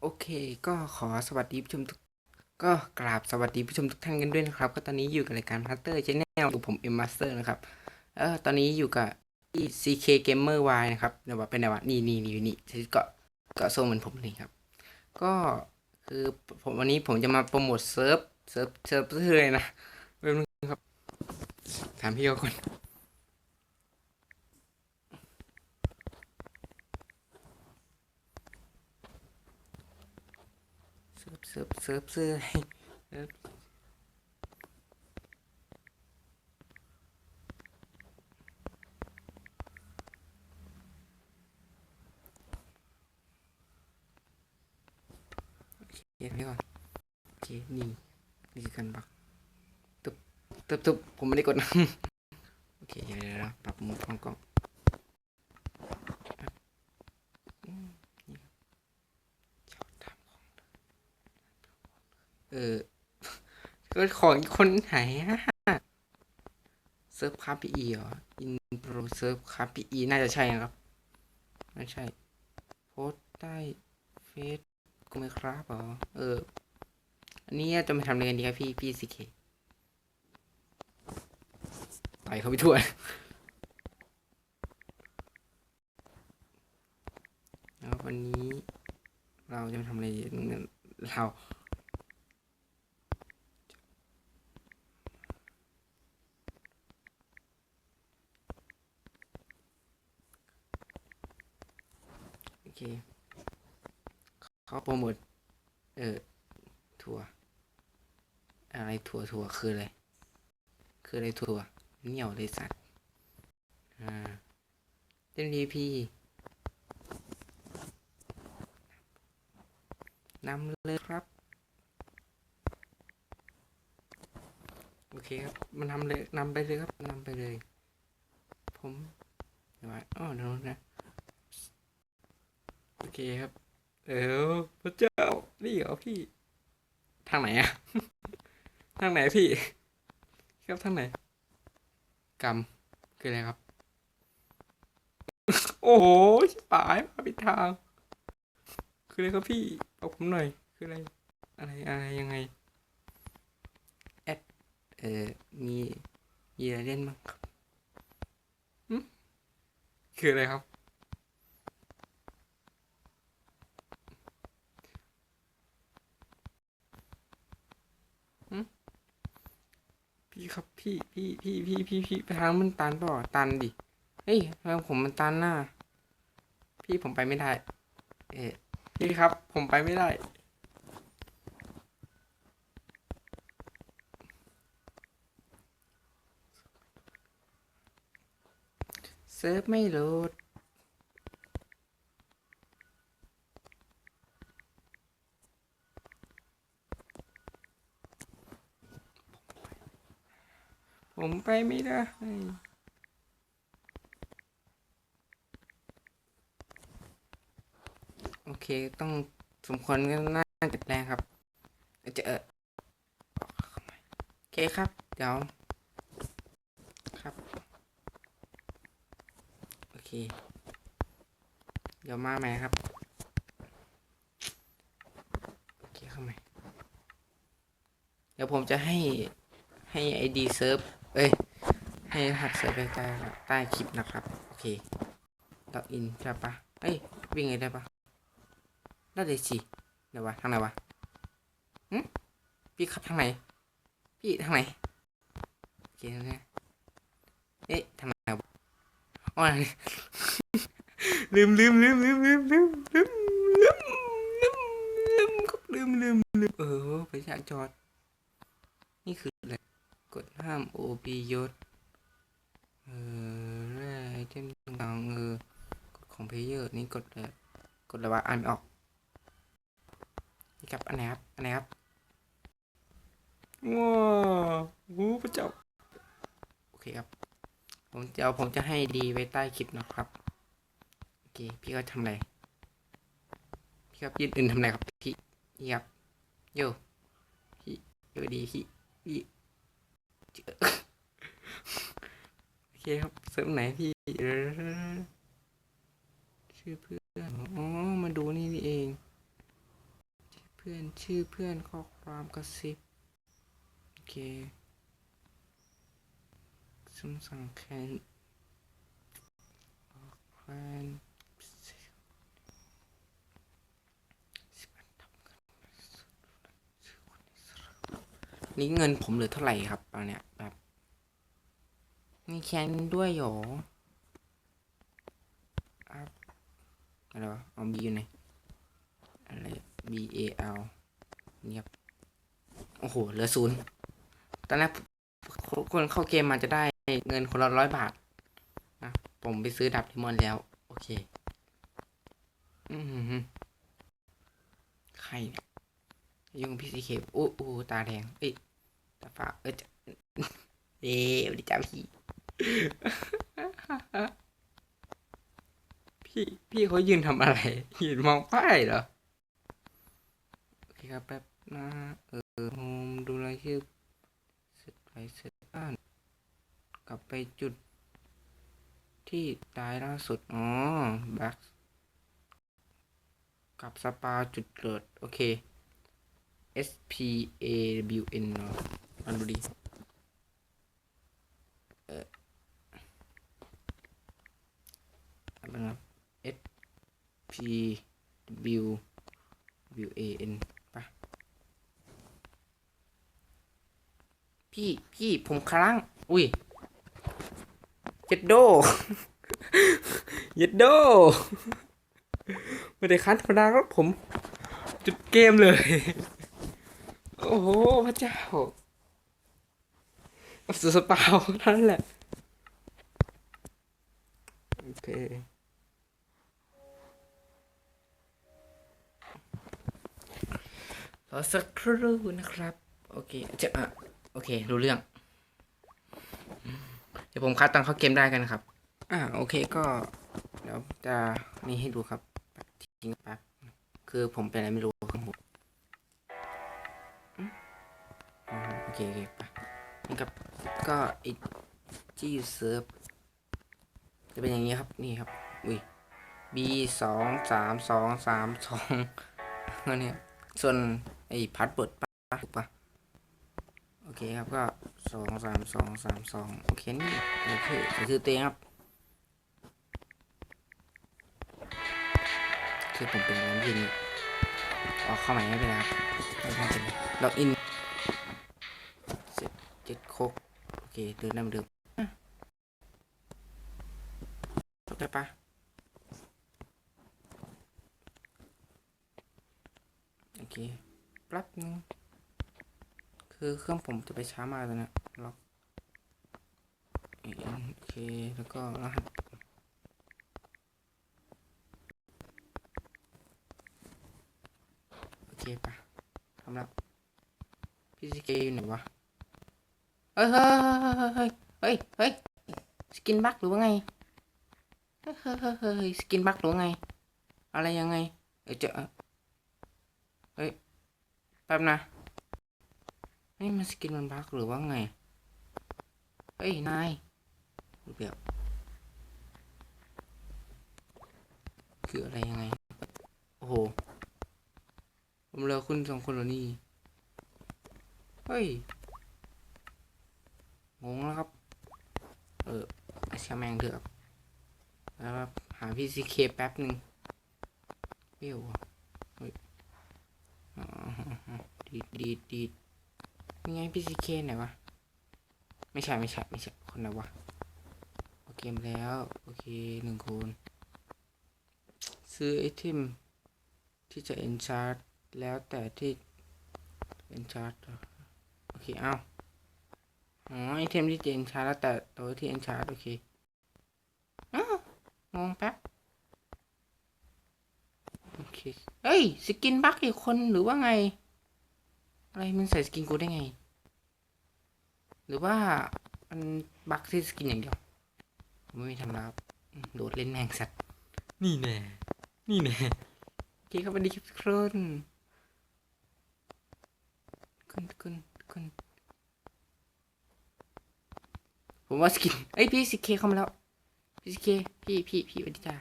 โอเค ก็ขอสวัสดีผู้ชมทุก ก็กราบสวัสดีผู้ชมทุกท่านกันด้วยนะครับ ก็ตอนนี้อยู่กับรายการพัตเตอร์ชแนลอยู่ผมเอ็มมาสเตอร์นะครับ เออตอนนี้อยู่กับที่ CK Gamer Y นะครับเดี๋ยวว่าเป็นไงวะนี่นี่นี่อยู่นี่ที่กาะเกาะโซนเหมือนผมเลยครับ ก็คือผมวันนี้ผมจะมาโปรโมทเซิร์ฟเซิร์ฟเซิร์ฟชื่ออะไรนะเรื่องนึงครับ ถามพี่เขาก่อน เซิร์ฟเซิร์ฟเซิร์ฟเซิร์ฟเซิร์ฟโอเคเดี๋ยวก่อนโอเคนี่นี่คือการบักตึบตึบตึบผมไม่ได้กดนะ โอเคเดี๋ยวเดี๋ยวเดี๋ยวปรับมุมกล้องกล้องแป๊บอืมนี่ชอบทำของ เออก็ของอีกคนไหนฮะเซิร์ฟคาปีอีเหรออินโปรเซิร์ฟคาปีอีน่าจะใช่นะครับ ไม่ใช่ โพสใต้เฟซกูไหมครับเหรอเออ อันนี้จะมาทำอะไรกันดีครับพี่พี่สิเคต่อยเขาไปทั่วแล้ววันนี้เราจะมาทำอะไรดีเรา เคเขาโปรโมทเออทัวอะไรทัวร์ทัวคืออะไร คืออะไรทัวเหนียวเลยสัตว์อ่าเต้นดีพีนำเลยครับ โอเคครับ มันนำเลยนำไปเลยครับนำไปเลย ผมเดี๋ยวว่าอ๋อเดี๋ยวนะ เคครับ เออพระเจ้า นี่เหรอพี่ ทางไหนอะทางไหนพี่ ครับทางไหน กรรมคืออะไรครับ โอ้โหชิบหายมาผิดทาง คืออะไรครับพี่บอกผมหน่อย คืออะไร อะไรอะไรยังไง แอด เออมีมีอะไรเล่นบ้างครับคืออะไรครับ พี่พี่พี่พี่พี่พี่ไปทางมันตันป่าตันดิเฮ้ยทางผมมันตันน่ะพี่ผมไปไม่ได้ เอ๊พี่ครับ ผมไปไม่ได้เซิร์ฟไม่โหลด ผมไปไม่ได้ โอเค ต้องสมควรก็น่าจะแปลงครับ จะเออโอเคครับ เดี๋ยว ครับ โอเค เดี๋ยวมาใหม่ครับ โอเคเข้าใหม่เดี๋ยวผมจะให้ให้ไอดีเซิร์ฟ เอ้ย ให้รหัสเซิร์ฟไปใต้ใต้คลิปนะครับ โอเคล็อกอินใช่ปะเอ้ย วิ่งไงได้ปะได้เลยสิเดี๋ยววะ ทางไหนวะหึพี่ขับทางไหน พี่ทางไหน โอเคทางนี้เอ๊ะทางไหนวะอ๋อลืมลืมลืมลืมลืมลืมลืมลืมลืมลืมครับลืมลืมลืมเออไปฉากจอด ดห้าม OB ยศ เออแร่ไอเทมต่างเออกดของเพลเยอร์นี่กดเลยกดอะไรวะอ่านออกนี่ครับอันไหนครับอันไหนครับว้าววูพระเจ้า โอเคครับ ผมจะเอาผมจะให้ดีไว้ใต้คลิปนะครับ โอเค พี่ก็ทำอะไร พี่ครับยืนอื่นทำอะไรครับ พี่นี่ครับโยพี่โยดีพี่พี่ โอเคครับเสริมไหนพี่ชื่อเพื่อนอ๋อมาดูนี่นี่เองพื่อนชื่อเพื่อนข้อความกระซิบโอเคสมสั่งแคนแคนนี่เงินผมเหลือเท่าไหร่ครับตอนเนี้ยแบบ มีแคนด้วยหรออัพอะไรวะเอาบีอยู่ไหนอะไร B A L เงียบโอ้โห เหลือศูนย์ตอนแรกคนเข้าเกมมาจะได้เงินคนละร้อยบาทนะผมไปซื้อดับดิมอนแล้ว โอเค อือหือใครเนี่ยยุ่งพี่ซีเคอู้อู้ตาแดง เอ้ย ตาฟ้าเอ้ยจะเอ๊ะดีจ้าพี่ พี่พี่เขายืนทำอะไร ยืนมองป้ายเหรอ โอเคครับแป๊บนะเออโฮมดูรายชื่อเสร็จไปเสร็จอ่าน กลับไปจุดที่ตายล่าสุด อ๋อแบ็กกับสปาจุดเกิด โอเค S P A W N เนาะอันดูดีเออ อะไรนะ S P W W A N ปะพี่พี่ผมครั้ง อุ้ยเย็ดโดเย็ดโดไม่ได้คันธรรมดาครับผม จุดเกมเลย โอ้โห พระเจ้าสุดสปาวเท่านั้นแหละ โอเค รอสักครู่นะครับ โอเคจะอะโอเค รู้เรื่อง เดี๋ยวผมคัดตอนเข้าเกมได้กันครับ อ่าโอเคก็ เดี๋ยวจะนี่ให้ดูครับทิ้งแป๊บคือผมเป็นอะไรไม่รู้ข้างบนโอเคโอเคไปนี่ครับก็อีที่เซิร์ฟจะเป็นอย่างนี้ครับนี่ครับอุ้ย B สองสามสองสามสองเนี่ยส่วน ไอ้พัดเปิดปะถูกปะโอเคครับก็สองสามสองสามสองโอเคนี่นี่คือนี่คือเตียงครับคือผมเป็นร้านยินออกเข้าใหม่ไม่เป็นไรครับไม่เป็นไรล็อกอินเสร็จเจ็ดโคกโอเคเดินได้เหมือนเดิมอะจบได้ปะโอเค แป๊บนึงคือเครื่องผมจะไปช้ามากเลยนะล็อกโอเค แล้วก็รหัสโอเคปะทำแล้วพี่สเกอยู่ไหนวะเฮ้ยเฮ้ยเฮ้ยเฮ้ยสกินบักหรือว่าไงเฮ้ยเฮ้ยเฮ้ยสกินบักหรือว่าไง อะไรยังไงเออจะเฮ้ย แป๊บนะนี่มันสกินมันบักหรือว่าไง เฮ้ย นายเดี๋ยวคืออะไรยังไง โอ้โห ผมเลือคุณสองคนแล้วนี่ เฮ้ย งงแล้วครับ เออไอชาแมงเถอะครับแล้วหาพี่ซีเคแป๊บหนึ่งเปี้ยวอะเฮ้ยอ๋อ ดีดดีดดีดนี่ไงพี่ซีเคไหนวะ ไม่ใช่ไม่ใช่ไม่ใช่คนไหนวะโอเคมาแล้ว โอเคหนึ่งคน ซื้อไอเทมที่จะ enchant แล้วแต่ที่ enchant โอเคเอาอ๋อไอเทมที่จะ enchant แล้วแต่ตัวที่ enchant โอเคอ้างงแป๊บโอเคเฮ้ย สกินบักอีกคนหรือว่าไง อะไรมันใส่สกินกูได้ไง หรือว่ามันบักที่สกินอย่างเดียวผมไม่มีทำรับโดดเล่นแมงสัตว์ นี่แน่ นี่แน่โอเคครับสวัสดีครับทุกคนคุณคุณคุณผมว่าสกินเอ้ยพี่สิเคเข้ามาแล้ว พี่สิเคพี่พี่พี่สวัสดีจ้า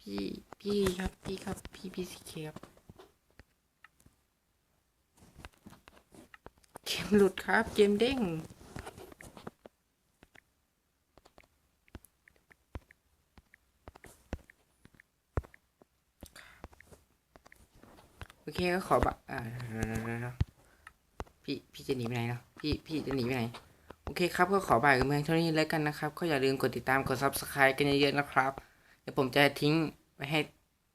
พี่พี่ครับพี่ครับพี่พี่สิเคครับ เกมหลุดครับ เกมเด้ง โอเคก็ขอบัตรอ่าพี่พี่จะหนีไปไหนเนาะพี่พี่จะหนีไปไหน โอเคครับก็ขอบ่ายกับเมืองเท่านี้แล้วกันนะครับ ก็อย่าลืมกดติดตามกด subscribe กันเยอะๆนะครับ เดี๋ยวผมจะทิ้งไว้ให้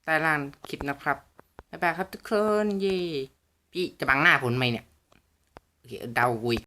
ใต้ล่างคลิปนะครับบ๊ายบายครับทุกคนเย่พี่จะบังหน้าผมทำไมเนี่ย đau quỳ.